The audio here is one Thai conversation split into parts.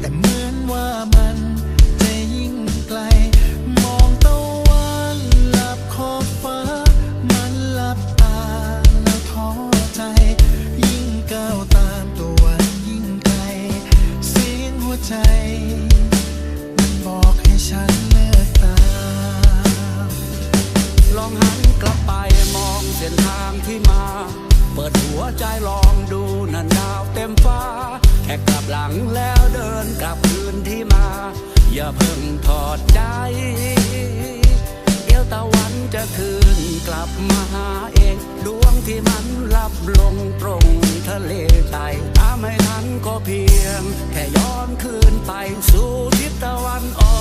แต่เหมือนว่ามันจะยิ่งไกล มองตะวันหลับขอบฟ้า มันหลับตาแล้วท้อใจ ยิ่งก้าวตามตะวันยิ่งไกล เสียงหัวใจ มันบอกให้ฉันเลิกตามลองหันกลับไปมองเส้นทางที่มา เปิดหัวใจลองดูนันดาวเต็มฟ้าแค่กลับหลังแล้วเดินกลับคืนที่มา อย่าเพิ่งถอดใจ เดี๋ยวตะวันจะคืนกลับมาหาเอง ดวงที่มันลับลงตรงทะเลใจตามไม่ทันก็เพียง แค่ย้อนคืนไปสู่ทิศตะวันออก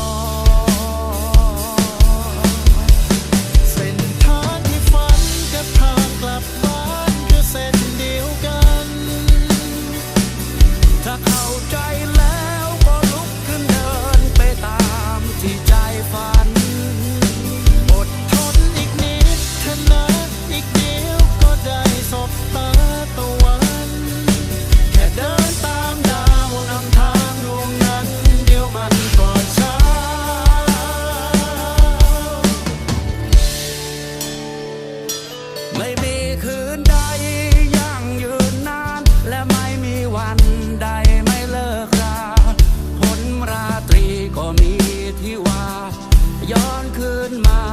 ถ้ ย้อนคืนมา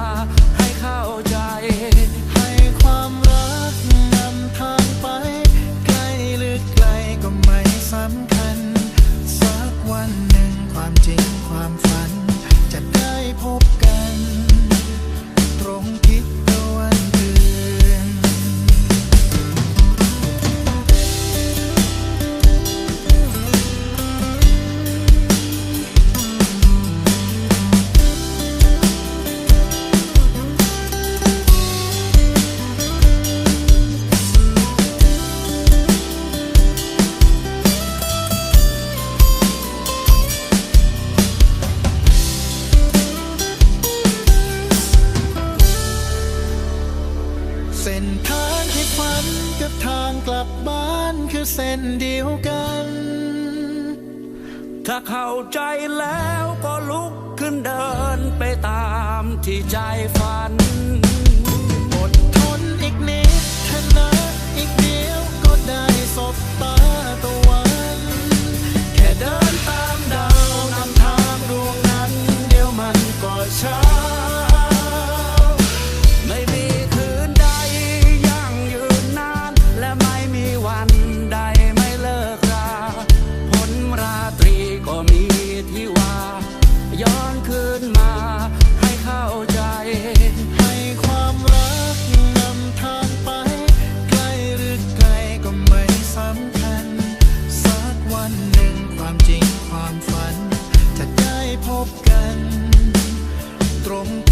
ทางกลับบ้านคือเส้นเดียวกัน ถ้าเข้าใจแล้วก็ลุกขึ้นเดินไปตามที่ใจฝัน rompe.